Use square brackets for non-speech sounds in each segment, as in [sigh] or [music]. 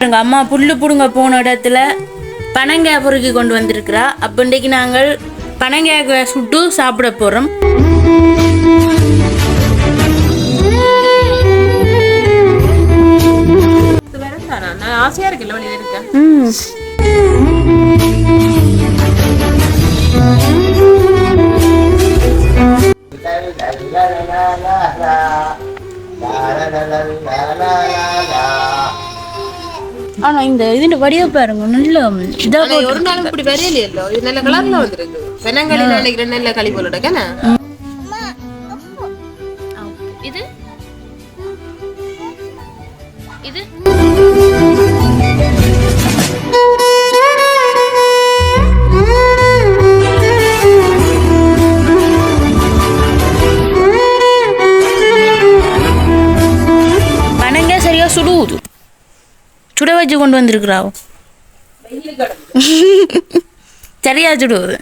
எங்க அம்மா புல்லு புடுங்க போன இடத்துல பனங்காய் பொறுக்கி கொண்டு வந்திருக்கிறா. அப்போ இன்றைக்கு நாங்கள் பனங்காய் சுட்டு சாப்பிட போகிறோம் ஆசையா இருக்குல்ல இருக்க ஆனால் இந்த இதுன்ற வடிவ பாருங்க நல்ல இதாக ஆனா ஒரு நாளும் இப்படி வரையிலையோ இது நல்ல கலர்ல வந்திருக்கு. பெனங்களி நினைக்கிறேன் நல்ல களி போல இருக்கேன் இது இது? சுட வச்சு கொண்டு வந்திருக்கிறாவோ? [laughs] சரியா சுடுவது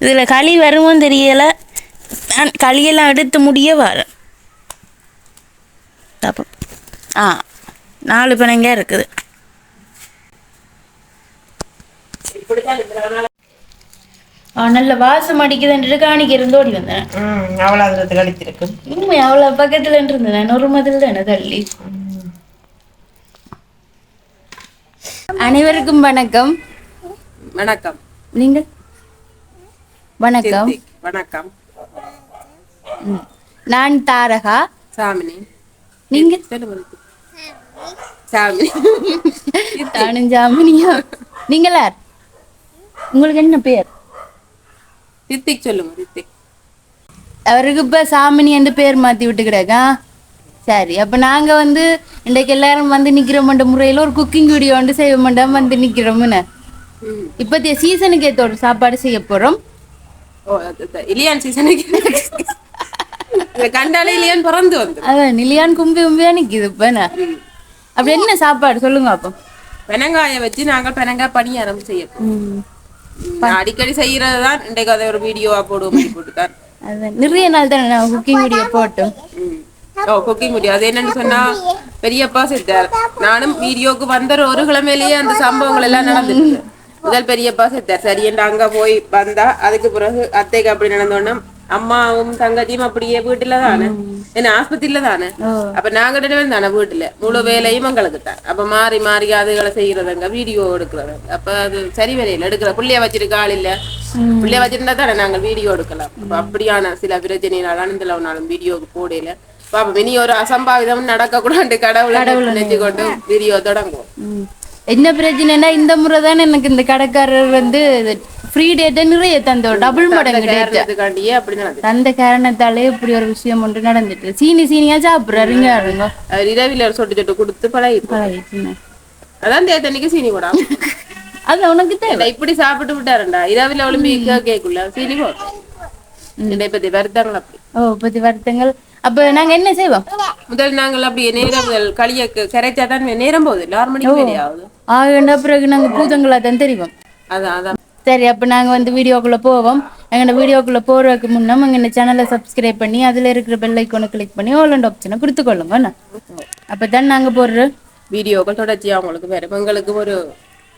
இதில் களி வருமோன்னு தெரியலை. நான் களியெல்லாம் எடுத்து முடிய வர அப்போ ஆ நாலு பனங்க இருக்குது. நல்ல வாசம் அடிக்குதுன்ட்டு காணிக்க இருந்து ஓடி வந்தேன் அவ்வளவு அதுல கழித்திருக்கு உண்மை அவ்வளோ பக்கத்துல இருந்தேன். நான் ஒரு மதில் தானே தள்ளி. அனைவருக்கும் வணக்கம். வணக்கம். நீங்க வணக்கம். வணக்கம். நான் தாரகா. சாமினி. நீங்க சொல்லுங்க சித்தி. சாமினி நானும் ஜாமினியா நீங்கள் உங்களுக்கு என்ன பேர்? சித்திக் சொல்லுங்க சித்திக். அவருக்கு இப்ப சாமினி என்று பேர் மாத்தி விட்டுக்கிறாக்கா சரி அப்ப நாங்க வந்து இன்றைக்கு எல்லாரும் வந்து நிக்கிறோம்ன்ற முறையில ஒரு குக்கிங் வீடியோ வந்து செய்ய மாட்டோம் வந்து நிக்கிறோம்னு. இப்பத்திய சீசனுக்கு ஏத்த ஒரு சாப்பாடு செய்ய போறோம் இலியான் சீசனுக்கு கண்டாலே இலியான் பிறந்து வந்து அதான் நிலையான் கும்பி கும்பியா நிக்குது இப்ப? அப்படி என்ன சாப்பாடு சொல்லுங்க அப்போ பெனங்காய வச்சு நாங்கள் பெனங்காய் பணியாரம் செய்ய போறோம். ம், நான் அடிக்கடி செய்யறது தான் இன்றைக்கு அதை ஒரு வீடியோவா போடுவோம் போட்டுதான் நிறைய நாள் தானே நான் குக்கிங் வீடியோ போட்டோம். ஓ குக்கிங் வீடியோ அது என்னன்னு சொன்னா பெரியப்பா செத்தார். நானும் வீடியோக்கு வந்த ஒரு கிழமையிலேயே அந்த சம்பவங்கள் எல்லாம் நடந்துருக்கு முதல் பெரியப்பா செத்தார். சரி என்று அங்க போய் வந்தா அதுக்கு பிறகு அத்தைக்கு அப்படி நடந்தோன்னா அம்மாவும் தங்கச்சியும் அப்படியே வீட்டுல தானே? என்ன ஆஸ்பத்திரியில தானே? அப்ப நாங்க ரெண்டு தானே வீட்டுல? முழு வேலையும் எங்களுக்கு தான். அப்ப மாறி மாறி அதுகளை செய்யறதுங்க வீடியோ எடுக்கிறது அப்ப அது சரி வரையில எடுக்கிற. புள்ளைய வச்சிருக்க ஆள் இல்ல. புள்ளைய வச்சிருந்தா தானே நாங்கள் வீடியோ எடுக்கலாம். அப்ப அப்படியான சில பிரச்சனைனால இந்த வீடியோக்கு போடையில பாப்போம் இனி ஒரு அசம்பாவிதம் நடக்க கூடாது கடவுளை நினைச்சு கொண்டு வீடியோ தொடங்கும் ம். என்ன பிரச்சனைனா இந்த முறை தானே எனக்கு இந்த கடைக்காரர் வந்து ஃப்ரீ டேட்டை நிறைய தந்தோம். டபுள் மடங்கு அந்த காரணத்தாலே இப்படி ஒரு விஷயம் ஒன்று நடந்துட்டு. சீனி சீனியா சாப்பிட்றாருங்க அவர் இரவில ஒரு சொட்டு சொட்டு கொடுத்து பழகி பழகிட்டுன்னு. அதான் தேத்தன்னைக்கு சீனி போடாம அது உனக்கு தேவை. இப்படி சாப்பிட்டு விட்டாருண்டா இரவில ஒளிம்பி கேக்குள்ள சீனி போட்டோம் பத்தி வருத்தாங்கள் அப்படி. ஓ பத்தி வருத்தங்கள். அப்ப நாங்க என்ன செய்வோம்? முதல் நாங்கள் அப்படி நேரம் களிய கரைச்சா தான் நேரம் போகுது. ஆறு மணிக்கு மேலே ஆகுது ஆகண்டா பிறகு நாங்க பூதங்களா தான் தெரிவோம். அதான் அதான் சரி அப்ப நாங்க வந்து வீடியோக்குள்ள போவோம். எங்களோட வீடியோக்குள்ள போறதுக்கு முன்னே எங்க சேனலை சப்ஸ்கிரைப் பண்ணி அதுல இருக்கிற பெல் ஐக்கானை கிளிக் பண்ணி ஆல் அண்ட் ஆப்ஷனை கொடுத்துக்கொள்ளுங்க என்ன? அப்பதான் நாங்க போடுற வீடியோக்கள் தொடர்ச்சியா உங்களுக்கு வரும். எங்களுக்கு ஒரு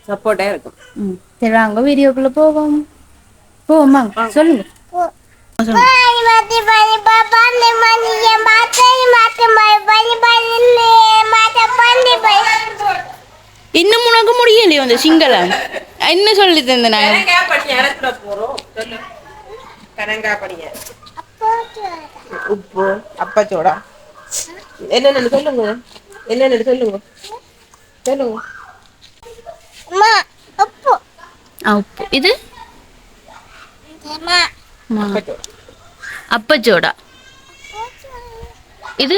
சப்போர்ட்டா இருக்கும். ம். சரி வாங்க வீடியோக்குள்ள போவோம். போவோமா? சொல்லுங்க. இன்னும் உனக்கு முடியலையோ அந்த சிங்களம் என்ன சொல்லி தந்த நான்? உப்பு அப்பச்சோடா. என்னென்னு சொல்லுங்க. என்னென்னு சொல்லுங்க. சொல்லுங்க. ஆ, உப்பு. இது? அப்பச்சோடா. அப்பச்சோடா இது?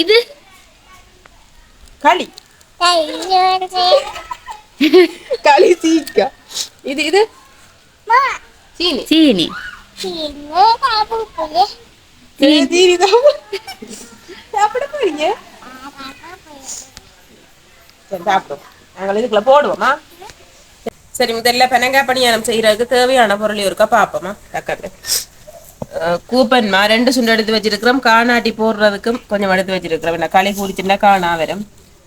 இது? களி. களி சீக்கா. இது இது? சீனி. சீனி. சீனி சாப்பிட போறீங்க? சரி சாப்பிடுவோம். நாங்கள் இதுக்குள்ள போடுவோமா? சரி முதல்ல பெனங்காய் பணியாரம் செய்யறதுக்கு தேவையான பொருள் இருக்கா பார்ப்போமா டக்காட்டு அஹ், கூப்பன்மா ரெண்டு சுண்டு எடுத்து வச்சிருக்கிறோம். காணாட்டி போடுறதுக்கும் கொஞ்சம் எடுத்து வச்சிருக்கிறோம். என்ன களி குடிச்சுட்டா காணா வரும்.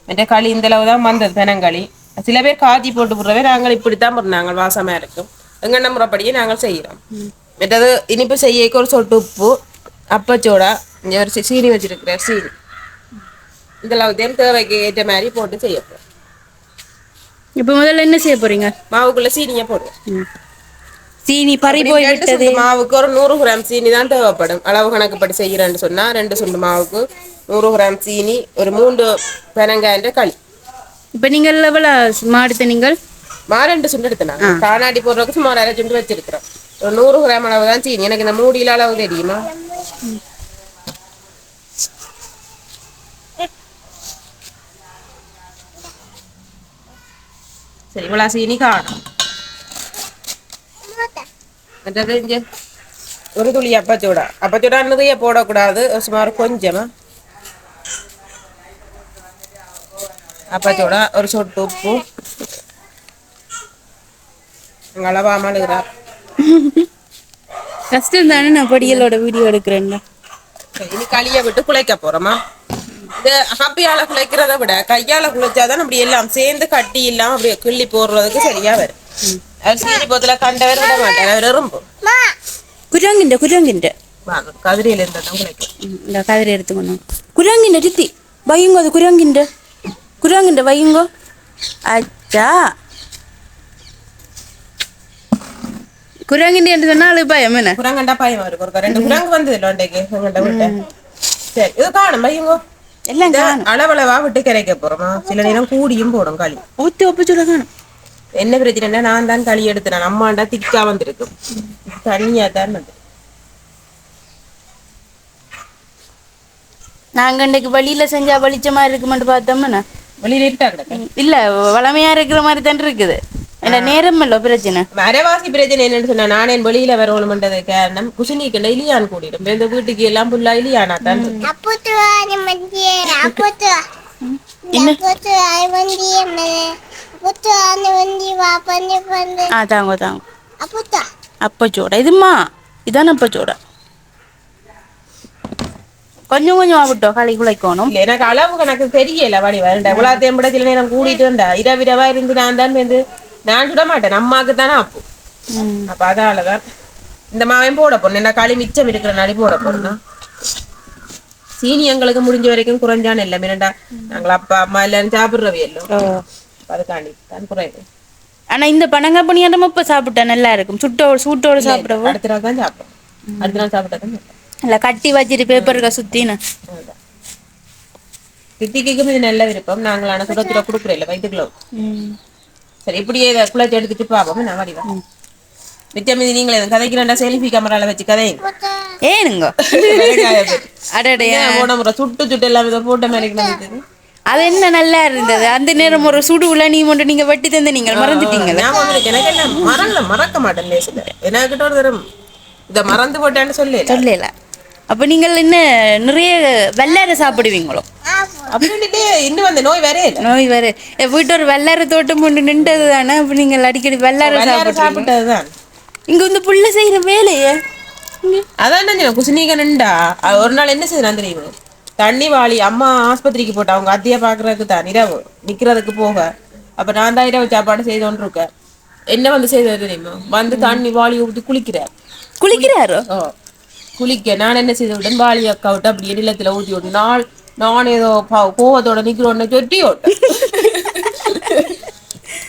மற்ற களி இந்த அளவு தான் வந்தது பெனங்களி சில பேர் காய்ச்சி போட்டு போடுறவே நாங்கள் இப்படித்தான் போடுறோம். நாங்கள் வாசமா இருக்கும். எங்கண்ண முறைப்படியே நாங்கள் செய்கிறோம் மற்றது இனிப்பு செய்யக்கு ஒரு சொட்டு உப்பு அப்பச்சோடா இங்கே ஒரு சீனி வச்சிருக்கிறேன் சீனி. இந்த அளவுத்தையும் தேவைக்கு ஏற்ற மாதிரி போட்டு செய்ய போறோம் இப்போ முதல்ல என்ன செய்ய போறீங்க? மாவுக்குள்ள சீனியை போடுவோம் சீனி பறி போய் சுண்டு மாவுக்கு ஒரு நூறு கிராம் சீனி தான் தேவைப்படும். அளவு கணக்குப்படி செய்யறேன்னு சொன்னா ரெண்டு சுண்டு மாவுக்கு நூறு கிராம் சீனி ஒரு மூன்று பெனங்காய்ன்ற களி. இப்போ நீங்கள் எவ்வளவு மாடுத்த நீங்கள் மா ரெண்டு சுண்டு எடுத்தேன்? காணாடி போடுறதுக்கு சுமார் அரை சுண்டு வச்சிருக்கிறோம். ஒரு நூறு கிராம் அளவு தான் சீனி. எனக்கு இந்த மூடியில அளவு தெரியுமா? சரி இவ்வளோ சீனி காணும் மற்றது இங்க ஒரு துளி அப்பச்சூடா அப்பச்சூடா நிறைய போடக்கூடாது சுமார் கொஞ்சமா அப்பச்சூடா ஒரு சொட்டு உப்பு எங்க அளவா அழுகிறா கஷ்டம் தானே நான் படிகளோட வீடியோ எடுக்கிறேன் இனி களியை விட்டு குழைக்க போறோமா இந்த ஹப்பியால குழைக்கிறத விட கையால குழைச்சாதான் அப்படி எல்லாம் சேர்ந்து கட்டி இல்லாம அப்படியே கிள்ளி போடுறதுக்கு சரியா வரும். அவர் சீனி போத்துல கண்டவர் விட மாட்டேன். அவர் எறும்பு குரங்கிண்ட குரங்கிண்ட. கதிரையில இருந்தாதான் குழைக்கும் இந்த கதிரை எடுத்துக்கணும் குரங்கிண்ட சித்தி. வையுங்கோ அது குரங்கிண்ட. குரங்கிண்ட வையுங்கோ. அச்சா. குரங்கிண்ட என்று சொன்னா அது பயம் என்ன? குரங்கண்டா பயம் இருக்கு ரெண்டு குரங்கு வந்தது விட்டு சரி இது காணும் பையங்கோ எல்லாம் அளவளவா விட்டு கரைக்க போறோமா சில நேரம் கூடியும் போடும் களி ஊத்தி ஒப்பு சொல்ல காணும் என்ன பிரச்சனைனா நான் தான் களி எடுத்தேன் அம்மாண்டா திக்கா வந்திருக்கும் தனியா தான் வந்து நாங்க இன்னைக்கு வழியில செஞ்சா வெளிச்சமா இருக்குமென்று பார்த்தோம்னா வெளியில இருட்டா கிடக்கு இல்ல வளமையா இருக்கிற மாதிரி தான் இருக்குது என்ன நேரம் இல்ல பிரச்சனை மரவாசி பிரச்சனை என்னன்னு சொன்னா நானே வெளியில வரணும்ன்றது காரணம் குசினிக்கு இலியான் கூடிடும் இந்த வீட்டுக்கு எல்லாம் புல்லா இலியானா தான் தாங்க தாங்க. அப்பச்சோட இதுமா இதான அப்பச்சோட கொஞ்சம் கொஞ்சம் ஆகட்டும் களி குலைக்கணும் இல்ல எனக்கு அளவு கணக்கு தெரியல வடி வரண்ட இவ்வளவு விட சில நேரம் கூடிட்டு வந்தா இரவிரவா இருந்து நான் தான் வந்து நான் சுட மாட்டேன் அம்மாக்கு தானே அப்போ. அப்ப அதாலதான் இந்த மாவையும் போட போறேன். என்ன களி மிச்சம் இருக்கிற நாளை போட போறேன்னா. சீனி எங்களுக்கு முடிஞ்ச வரைக்கும் குறைஞ்சான இல்லை. மிரண்டா. நாங்கள் அப்பா அம்மா எல்லாரும் சாப்பிடுறவை எல்லாம் அதுக்காண்டி தான் குறையுது. ஆனா இந்த பனங்கா பணியாரம் இப்ப சாப்பிட்டா நல்லா இருக்கும். சுட்டோட சூட்டோட சாப்பிடவும். அடுத்த நாள் தான் சாப்பிடும். அடுத்த நாள் சாப்பிட்டா தான். இல்ல கட்டி வச்சிட்டு பேப்பருக்கா சுத்தின்னு. அதுதான். தித்திக்கும் இது நல்ல விருப்பம். நாங்கள் ஆனால் சுட சுட கொடுக்குறோம் இல்லை வயிற்றுக்குள்ள. சரி இப்படியே இதை குழச்சி எடுத்துட்டு பாப்போம் நான் வடிவேன் மிச்சம் இது நீங்களே கதைக்கிறேன்டா செல்ஃபி கேமரால வச்சு கதைங்க ஏனுங்க அடடே. போன முறை சுட்டு சுட்டு எல்லாம் இதை போட்ட மாதிரி அது என்ன நல்லா இருந்தது? அந்த நேரம் ஒரு சுடு உள்ள நீ மட்டும் நீங்க வெட்டி தந்து ஞாபகம் இருக்கு. எனக்கு என்ன மறந்த மறக்க மாட்டேன் எனக்கிட்ட ஒரு தரம் இதை மறந்து போட்டேன்னு சொல்லி சொல்லல. அப்ப நீங்கள் என்ன நிறைய வெள்ளார சாப்பிடுவீங்களோ? நோய் வேற வீட்டு ஒரு வெள்ளார தோட்டம் ஒன்று நின்றது தானே? அப்ப நீங்கள் அடிக்கடி வெள்ளார சாப்பிட்டதுதான். இங்க வந்து புள்ள செய்யற வேலையே. அதான் குசினிக நின்றா. ஒரு நாள் என்ன செய்யலாம் தெரியுமா? தண்ணி வாளி அம்மா ஆஸ்பத்திரிக்கு போட்டா அவங்க அத்தையை பாக்குறதுக்கு தான். இரவு. நிக்கிறதுக்கு போக. அப்ப நான் தான் இரவு சாப்பாடு செய்தோன்னு இருக்கேன். என்ன வந்து செய்தது தெரியுமா? வந்து தண்ணி வாளி ஊற்றி குளிக்கிறார்? குளிக்கிறாரோ குளிக்க. நான் என்ன செய்த உடன் வாளி அக்கா விட்டு அப்படி நிலத்துல ஊற்றி விட்டு நாள் நான் ஏதோ கோவத்தோட நிக்கிறோன்னு சொட்டி விட்டேன்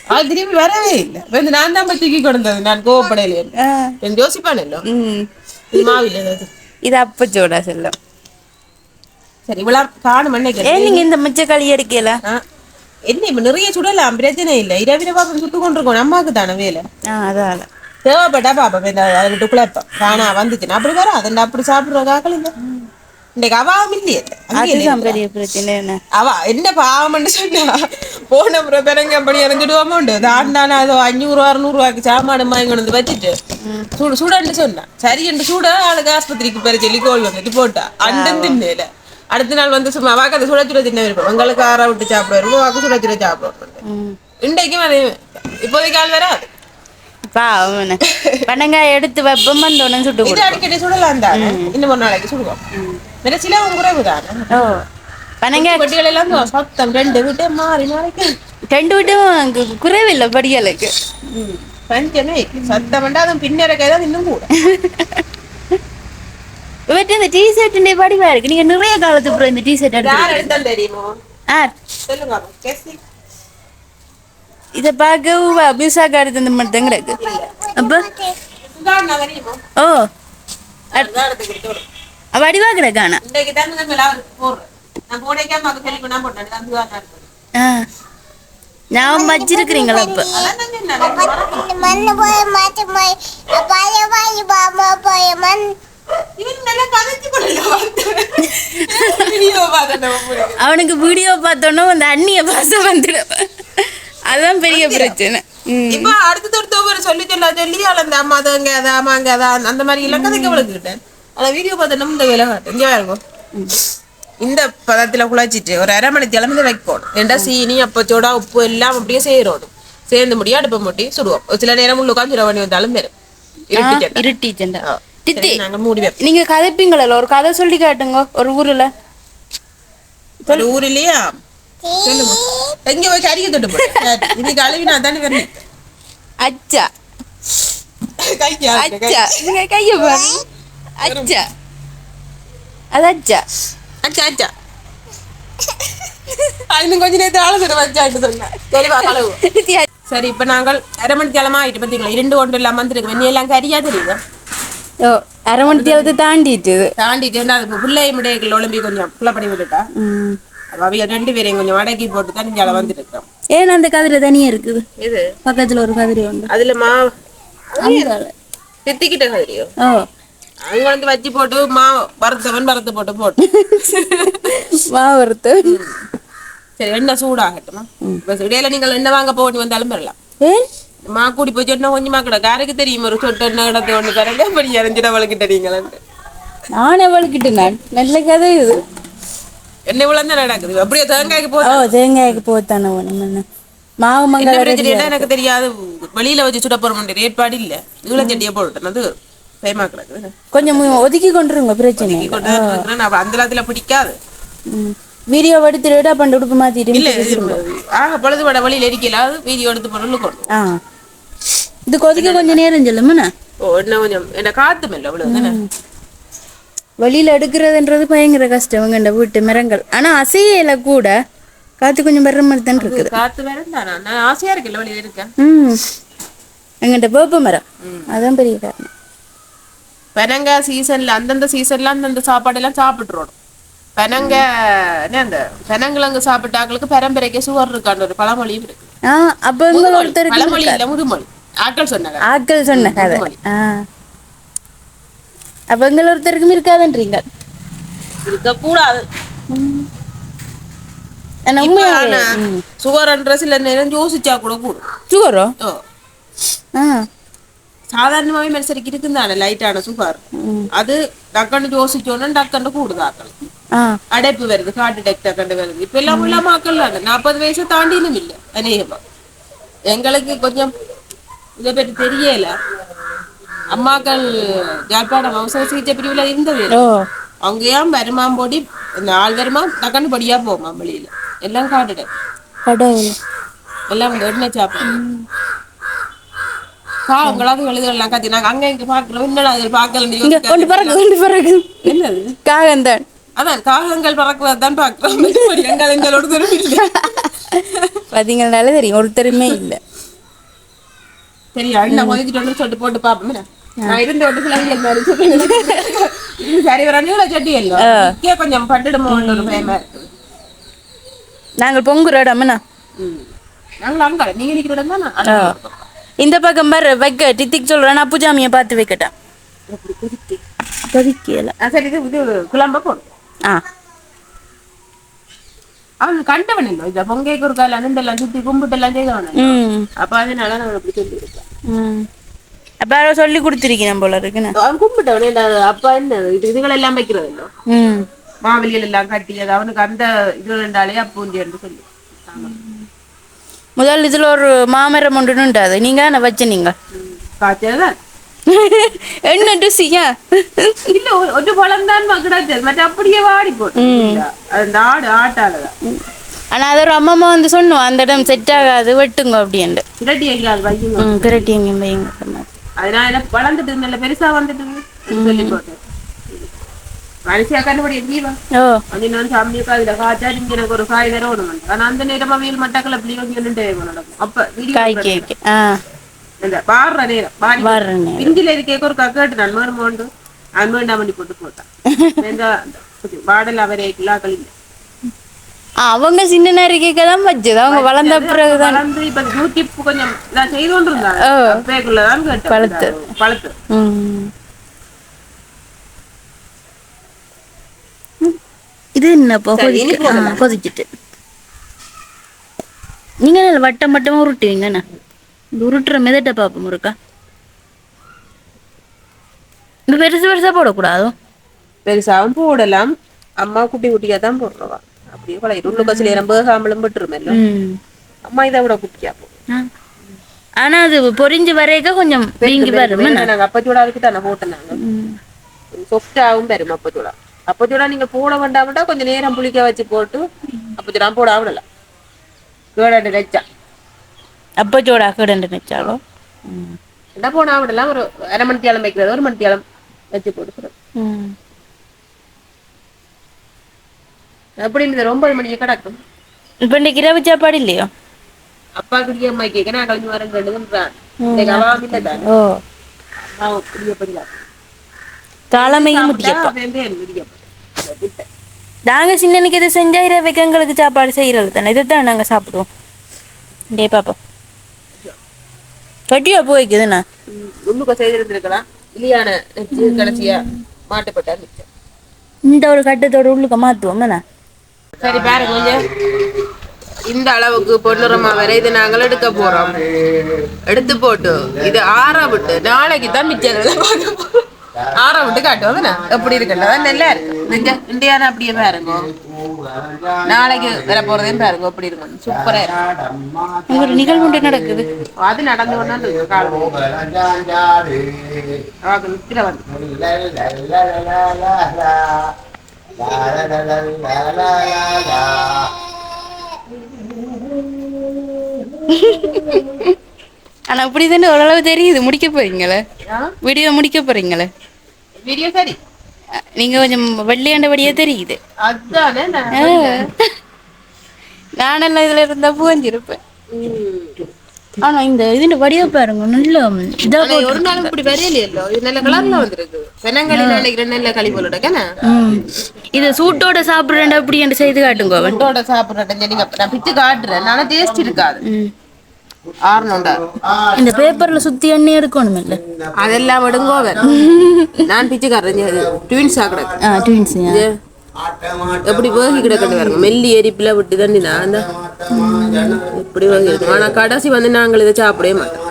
அது திரும்பி வரவே இல்லை. வந்து நான் தான் போய் தூக்கி கொண்டது நான் கோவப்படையில ஆ. யோசிப்பானല്ലോ ம். இது மாவில்லை ஏதாவது. இது அப்பச்சோடா செல்லம். சரி இவ்வளவு காணும் ஏன் நீங்க இந்த மிச்ச களி எடுக்கல? என்ன இப்ப நிறைய சுடலாம் பிரச்சனை இல்லை. இரவிரவா சுட்டு கொண்டிருக்கோம். அம்மாவுக்கு தானே வேலை. அதால. தேவைப்பட்டா பாப்பா இந்த அதை விட்டு குழப்பம். காணா வந்துச்சுன்னா அப்படி வர அதை அப்படி சாப்பிடுற காக்கள் இல்லை. இன்றைக்கு அவாவும் இல்லையே பிரச்சனை என்ன? அவ என்ன பாவம்னு சொன்னா போன பிறங்க படி இறங்கிடுவோமோ உண்டு தாண்டானா அதோ அஞ்சூறு அறுநூறுவாக்கு சாமான் வாங்கி கொண்டு வந்து வச்சுட்டு சுடு சுடன்னு சொன்னான் சரி என்று சுட ஆளுக்கு ஆஸ்பத்திரிக்கு பெற சொல்லி கோல் வந்துட்டு போட்டா. அண்டன் தின்னல அடுத்த நாள் வந்து சும்மா வாக்கு அதை சுட சுட தின்ன விருப்பம். உங்களுக்கு ஆற விட்டு சாப்பிட விருப்பம் வாக்கு சுட சுட சாப்பிடுவோம். இன்றைக்கும் அது இப்போதைக்கு ஆள் வராது. பாவம் பனங்காய் எடுத்து வைப்போம் வந்தோடனே சுட்டு இது கொடுப்போம். அடிக்கடி சுடலாம் தானே? இன்னும் ஒரு நாளைக்கு சுடுவோம். ஓ பனங்காய் வட்டிகள் எல்லாம் சத்தம் ரெண்டு விட்டு மாறி மாறிக்கு ரெண்டு விட்டும் கு- குறைவில்லை படிகளுக்கு பஞ்சமே சத்தம் வேண்டாம் அதுவும் பின்னரக்கை தான் இன்னும் கூட இவற்றை இந்த டி ஷர்ட்டுடைய படிவா இருக்கு நீங்க நிறைய காலத்துக்கு அப்புறம் இந்த டி ஷர்ட் எடுத்து தெரியுமோ ஆ சொல்லுங்க இதை பார்க்க அபியூஸாக எடுத்து இந்த மட்டும் கிடக்கு அப்போ ஓ வடிவா கிடக்கானா நான் வச்சிருக்கிறீங்களா அதான் அவனுக்கு வீடியோ பார்த்தோன்னா அந்த அண்ணிய பாசம் வந்துடும் அதான் பெரிய பிரச்சனை இப்ப அடுத்த ஒருத்தவர் சொல்லி சொல்ல சொல்லி அந்த அம்மா அதாங்க அதா அம்மாங்க அதா அந்த மாதிரி எல்லாம் கதைக்க ஆனா வீடியோ பார்த்தோம் இந்த வேலை இங்க பாருங்க. இந்த பதத்துல குழச்சிட்டு ஒரு அரை மணி திளம்பி வைக்கணும் ஏண்டா சீனி அப்பச்சோடா உப்பு எல்லாம் அப்படியே சேரணும் சேர்ந்து முடியும் அடுப்பை மூட்டி சுடுவோம். சில நேரம் உள்ள உட்காந்து சுட வந்தாலும் வரும். இருட்டி. தித்தி நாங்க மூடி வைப்போம். நீங்க கதைப்பீங்களா ஒரு கதை சொல்லி காட்டுங்க. ஒரு ஊர்ல. ஒரு ஊர்லயா? சொல்லுங்க. எங்க போய் கறிக்க தொட்டு இன்னைக்கு அழுவி நான் தானே வரணும் அச்சா. கைக்கு. அச்சா கைய பாரு. கொஞ்ச நேரத்தில் வச்சாட்டு சொன்னேன் தெளிவா கழுவு சரி இப்ப நாங்கள் அரை மணி கிழமை ஆயிட்டு பார்த்தீங்களா இரண்டு ஒன்று இல்லாம வந்துருக்கு வெண்ணி எல்லாம் கரியா தெரியுது? ஓ அரை மணி தேவத்தை தாண்டிட்டு. தாண்டிட்டு அது பிள்ளை முடைகள் ஒளிம்பி கொஞ்சம் புள்ள பண்ணி விட்டுட்டா. அவைய ரெண்டு பேரையும் கொஞ்சம் அடக்கி போட்டு தான் இங்கே வந்துருக்கோம். ஏன் அந்த கதிரை தனியா இருக்குது? இது பக்கத்துல ஒரு கதிரை உண்டு. அதுல மா அந்த தித்திக்கிட்ட கதிரியோ? ஓ. அங்க வந்து வச்சு போட்டு மா வறுத்தவன் வறுத்து போட்டு போட்டு. மாவரத்து சரி எண்ணெய் சூடாகட்டுமா. இடையில நீங்கள் எண்ணெய் வாங்க போக வந்தாலும் வரலாம் மா கூடி போய் சொன்னா கொஞ்சமா கிட. காருக்கு தெரியும்? ஒரு சொட்டு எண்ணெய் கிடத்து ஒன்று பிறகு அப்படி இறஞ்சிட வளர்க்கிட்ட நீங்களே நான் அவளுக்கிட்ட நான். நல்ல கதை இது. எண்ணெய் விழா தான் நடக்குது? அப்படியே தேங்காய்க்கு போதும் தேங்காய்க்கு போத்தானே ஒன்று மாவு என்ன பிரச்சனை எனக்கு தெரியாது. வெளியில வச்சு சுட போற முடியும் ஏற்பாடு இல்ல. ஈழச்சட்டியை போட்டுட்டேன் அது. பயமா கிடக்குது கொஞ்சம் ஒதுக்கி கொண்டுருங்க பிரச்சனை கொண்டு நான் அந்த நேரத்துல பிடிக்காது. வீடியோ எடுத்துட்டு அப்ப உடுப்பு மாத்திட்டு இல்ல ஆக பொழுது பட வழியில இருக்கல வீடியோ எடுத்து பொருள் கொண்டு இது கொதிக்க கொஞ்சம் நேரம் சொல்லுமண்ணா ஓ என்ன கொஞ்சம் என்ன காத்து மெல்ல அவ்வளவு தானே வெளியில எடுக்கிறதுன்றது பயங்கர கஷ்டம் இந்த வீட்டு மரங்கள். ஆனா அசையல கூட காத்து கொஞ்சம் வர்ற மாதிரி தான் இருக்குது. காத்து வேற தானா ஆசையா இருக்குல்ல வழியில இருக்கேன் ம். எங்கிட்ட வேப்ப மரம் அதான் பெரிய காரணம். பெனங்க சீசன்ல அந்தந்த சீசன்ல அந்தந்த சாப்பாடு எல்லாம் சாப்பிட்டுறோம் பெனங்க என்ன அந்த பெனங்கிழங்கு சாப்பிட்டாங்களுக்கு பரம்பரைக்கு சுவர் இருக்கான்னு ஒரு பழமொழியும் இருக்கு. ஆ அப்ப எங்க ஒருத்தருக்கு பழமொழி இல்ல முதுமொழி. ஆட்கள் சொன்னாங்க ஆட்கள் சொன்ன கதை. அப்ப எங்க ஒருத்தருக்கும் இருக்காதுன்றீங்க. இருக்க கூடாது. ஆனா இப்ப உண்மையா ஆனா சுகர்ன்ற சில நேரம் யோசிச்சா கூட கூடும். சுகரோ ஆ. சாதாரணமாவே மனுஷருக்கு இருக்குந்தானே லைட்டான சுகர் அது டக்குன்னு யோசிச்சோன்னா டக்குன்னு கூடுதாக்கள் ஆ அடைப்பு வருது ஹார்ட் அட்டாக் டக்குன்னு வருது இப்ப எல்லாம் உள்ள மக்கள் நாற்பது வயசு தாண்டினும் இல்ல அநேகமா எங்களுக்கு கொஞ்சம் இதை பற்றி தெரியல அம்மாக்கள் யாழ்ப்பாணம் அவசர சிகிச்சை பிரிவுல இருந்தது ஓ அவங்க ஏன் வருமாம் போடி இந்த ஆள் வருமா டக்குன்னு படியா போமா வெளியில எல்லாம் பாவங்களாவது எழுதுலாம் கத்தி நாங்க அங்க இங்க பாக்குறோம். என்னடா இங்க கொண்டு கொண்டு என்னது? காகந்தான். அதான் காகங்கள் பறக்குறது தான் மற்றபடி எங்கள் எங்களோட திரும்பி இல்லை. பாத்தீங்கன்னாலே தெரியும். ஒருத்தருமே இல்ல. சரி அண்ணா ஒதுக்கிட்டு வந்து சொல்லிட்டு போட்டு பாப்போம். என்ன? நான் இருந்த. இது சரி வர நீள சட்டி இங்கே கொஞ்சம் பட்டுடுமோன்னு ஒரு இருக்கு நாங்கள் பொங்குற இடம்னா ம். நாங்களும் அங்க நீங்க நிக்கிற இடம் தான். இந்த பக்கம் பாரு வைக்க. டித்திக் சொல்றேன் நான் பூஜாமியை பார்த்து கொதிக்கல. சரி இது இது குழம்ப போடும் ஆ. அவன் கண்டவன் இல்லை. இந்த பொங்கைக்கு ஒரு கால அனந்தெல்லாம் சுத்தி கும்பிட்டெல்லாம் செய்தவன் ம். அப்ப அதனால நான் அப்படி சொல்லி இருக்கேன் ம். அப்போ யாரோ சொல்லி கொடுத்துருக்கேன் போல இருக்குண்ணா அவன் கும்பிட்டவனே அப்பா என்ன இது இதுகள் எல்லாம் வைக்கிறது இல்லை. எல்லாம் கட்டி அது அவனுக்கு அந்த இது ரெண்டாலே அப்பூண்டி என்று சொல்லி. முதல் இதுல ஒரு மாமரம் ஒன்று உண்டாது நீங்க என்ன வச்ச நீங்க? காய்ச்சதான் [laughs] என்ன ருசியா இல்ல ஒரு- பழம் தான் கிடைச்சது மற்ற அப்படியே வாடி போட்டு நாடு ஆட்டாலதான் ஆனா அது ஒரு அம்மா வந்து சொன்னோம் அந்த இடம் செட் ஆகாது வெட்டுங்க அப்படின்ட்டு. பிரட்டி எங்கேயும் வைங்க சொன்னார். அதனால என்ன வளர்ந்துட்டு நல்ல பெருசா வந்துட்டு சொல்லி போட்டேன். மனுஷியா கண்டுபிடி ஜீவா ஓ அது நான் சாமியக்கா இதுல காய்ச்சா நீங்க எனக்கு ஒரு காய் தர ஒண்ணு ஆனா அந்த நேரமா வெயில் மட்டக்கள் அப்படி நின்று நடக்கும் அப்ப ஆ இந்த பாடுற நேரம் பிஞ்சில இருக்க ஒரு கக்கட்டு நான் மேலும் போண்டு அது வேண்டாம் பண்ணி போட்டு போட்டான் பாடல் அவரே இல்லை ஆ, அவங்க சின்ன நேரம் கேட்க தான் வச்சது அவங்க வளர்ந்த பிறகுதான் வளர்ந்து இப்ப யூடியூப் கொஞ்சம் நான் செய்து கொண்டு இருந்தாங்க அப்பேக்குள்ளதான் கேட்டேன் பழுத்து. பழுத்து ம். ம். இது என்னப்பா கொதிக்க. கொதிச்சிட்டு நீங்க என்ன வட்டம் வட்டமா உருட்டுவீங்கண்ணா உருட்டுற மெதட்ட பாப்போம் முருக்கா இந்த பெருசு பெருசா போடக்கூடாதோ. பெருசாவும் போடலாம். அம்மா குட்டி குட்டியா தான் போடுறவா. அப்படியே பழைய உள்ள பஸ்ல ரொம்ப சாம்பலும் பட்டுருமல்ல அம்மா இதை விட குட்டியா போடும். ஆனா அது பொரிஞ்சு வரைக்க கொஞ்சம் வீங்கி வரும் நாங்க அப்பச்சூடாவுக்கு தானே போட்டோம் நாங்க. சொஃப்டாவும் பெரும் அப்பச்சூடா அப்பச்சூடா நீங்க போட வேண்டாம்டா கொஞ்சம் நேரம் புளிக்க வச்சு போட்டு அப்பச்சூடா போட விடலாம் கேடாண்டு வச்சா அப்ப ஜோடா கடண்டு நினைச்சாலும் என்ன போனா விடலாம் ஒரு அரை மணி தேலம் வைக்கிறது ஒரு மணி தேலம் வச்சு போட்டு ம். அப்படின்னு இந்த ஒன்பது மணிக்கு கிடக்கும். இப்ப இன்னைக்கு இரவு சாப்பாடு இல்லையோ? அப்பா குடிய அம்மா கேட்க நான் கழிஞ்சு வரேன் ரெண்டுதான் ஓ. அம்மா குடிய நாங்க சின்னனுக்கு இது செஞ்சா இரவைக்கு எங்களுக்கு சாப்பாடு செய்யறது தானே. இதைத்தான் நாங்க சாப்பிடுவோம். டே பாப்பா. கட்டியா போய்க்குதுண்ணா உள்ளுக்க செய்திருந்திருக்கலாம். இல்லையான கடைசியா மாட்டுப்பட்டா இந்த ஒரு கட்டத்தோட உள்ளுக்க மாத்துவோம் தானே சரி பாருங்க கொஞ்சம். இந்த அளவுக்கு பொன்னுரமா வரை இது நாங்கள் எடுக்க போறோம். எடுத்து போட்டு இது ஆற விட்டு நாளைக்கு தான் மிச்சம் ஆற விட்டு காட்டுவோம் தானே? எப்படி இருக்குல்ல நல்லா இருக்கு இந்த இந்தியான அப்படியே பாருங்க நாளைக்கு வர போறதையும் பாருங்க எப்படி இருக்கும் சூப்பரா இருக்கு ஒரு நிகழ்வு ஒன்று நடக்குது அது நடந்து கொண்டா இருக்கு காலம் அவக்கு நிக்கிற வந்து ஆனா அப்படிதானே ஓரளவு தெரியுது முடிக்க போறீங்களே வீடியோ முடிக்க போறீங்களே வீடியோ சரி. நீங்க கொஞ்சம் வெள்ளையாண்டபடியே தெரியுது. நானெல்லாம் இதுல இருந்தா புகஞ்சிருப்பேன். ஆனா இந்த இதுல வடிவ பாருங்க நல்ல இதா ஒரு நாளும் இப்படி வரையிலையோ இது நல்ல கலர்ல வந்திருக்கு பெனங்களி நாளைக்கு நல்ல களி போல கண்ணா. இது சூட்டோட சாப்பிடுறேன் அப்படி என்று செய்து காட்டுங்க ஃபுட்டோட சாப்பிட்றேன் நீங்க நான் பிச்சு காட்டுறேன். ஆனா டேஸ்ட் இருக்காது. இந்த பேப்பர்ல சுத்தி எண்ணெய் எடுக்கணும் இல்ல அதெல்லாம் விடுங்கோவர் நான் பிச்சு காட்டுறேன் ட்வின்ஸ் ஆக்கிடக்கு ஆ ட்வின்ஸ் இது எப்படி வேகி கிடக்கட்டு பாருங்க. மெல்லி எரிப்புல விட்டு தண்ணி நான் அந்த இப்படி வேகி இருக்கு. ஆனா கடைசி வந்து நாங்கள் இதை சாப்பிடவே மாட்டோம்.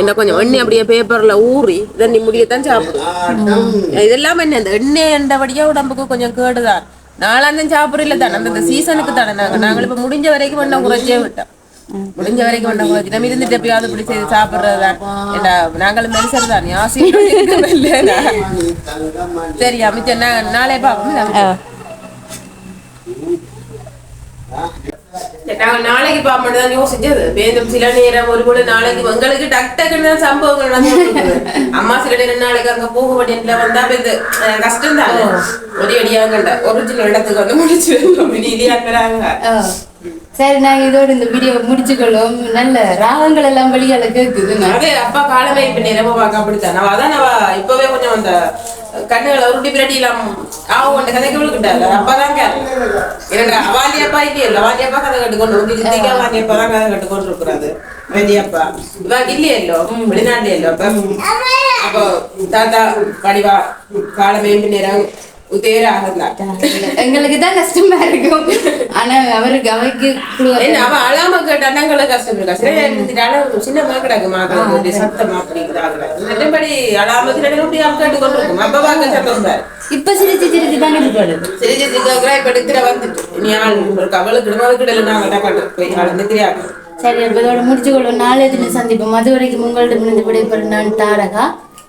என்ன கொஞ்சம் எண்ணெய் அப்படியே பேப்பர்ல ஊறி தண்ணி முடியத்தான் சாப்பிடுவோம். இதெல்லாம் என்ன இந்த எண்ணெய் என்றபடியா உடம்புக்கு கொஞ்சம் கேடுதான். நாளாந்தம் சாப்பிடல தானே அந்த சீசனுக்கு தானே நாங்க. நாங்கள் இப்ப முடிஞ்ச வரைக்கும் வண்ணம் குறைச்சே விட்டோம். முடிஞ்ச வரைக்கும் குறைச்சி நம்ம இருந்துட்டு எப்பயாவது இப்படி செய்து சாப்பிடுறதுதான் நாங்களும் மனுஷர் தான். ஆசையும் சரி அமைச்சர் நான் நாளே பார்ப்போம் நாங்க நாளைக்கு பார்ப்போம் தான் யோசிச்சது. வேந்தும் சில நேரம் ஒரு கூட நாளைக்கு எங்களுக்கு டக் டக்குன்னு தான் சம்பவங்கள் நடந்து அம்மா சில நேரம் நாளைக்கு அங்க போக வேண்டிய வந்தா இது கஷ்டம் தான் ஒரு அடியாங்கண்ட ஒரிஜினல் இடத்துக்கு வந்து முடிச்சு நீதியாக்குறாங்க சரி நாங்க இதோட இந்த வீடியோ முடிச்சுக்கொள்ளும் நல்ல ராகங்கள் எல்லாம் வழியால கேக்குது. அதே அப்பா காலமே இப்ப நேரமா பார்க்க அப்படித்தான். அதான் அவ இப்பவே கொஞ்சம் அந்த கண்ணுகளை உருட்டி பிரட்டி எல்லாம் ஆவும் அந்த கதைக்கு விழுக்கிட்டாரு அப்பதான் என்னடா வாலியப்பா இல்லையே? இல்ல வாலியப்பா கதை கட்டுக்கொண்டு வந்து வாலியப்பா தான் கதை கட்டுக்கொண்டு இருக்கிறாரு. வெளியப்பா இவா இல்லையே இல்லோ வெளிநாட்டுல இல்லோ அப்ப அப்போ தாத்தா படிவா காலமே நேரம் எங்களுக்கு தான் கஷ்டமா இருக்கும். ஆனா அவருக்கு அவைக்கு என்ன அவ அழாம கேட்ட அண்ணங்களுக்கு கஷ்டம் இருக்கா சின்ன மாக்கடாக்கு மாக்கிறது சத்தமா அப்படிங்கிறாங்க அழாம நேரம் இப்படி கேட்டு கொண்டு இருக்கும். அப்ப பார்க்க சத்தம் இப்ப சிரிச்சு சிரிச்சு தான் இருப்பாரு சரி சரி இப்ப எடுத்துட வந்துட்டு. நீ ஆள் கவலுக்கு இடமாவுக்கு இல்லை நாங்க கண்டு போய் ஆள் நித்திரியாக்கு சரி அப்ப இதோட முடிச்சு கொள்வோம். நாளை தினம் சந்திப்போம். அது வரைக்கும் உங்களிடமிருந்து விடைபெறும் நான் தாரகா.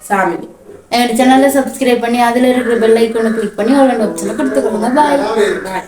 சாமினி. என்னோட சேனலை சப்ஸ்கிரைப் பண்ணி அதில் இருக்கிற பெல் ஐக்கனை கிளிக் பண்ணி உங்களோட ஆப்ஷனை கொடுத்துக்கோங்க. பாய் பாய்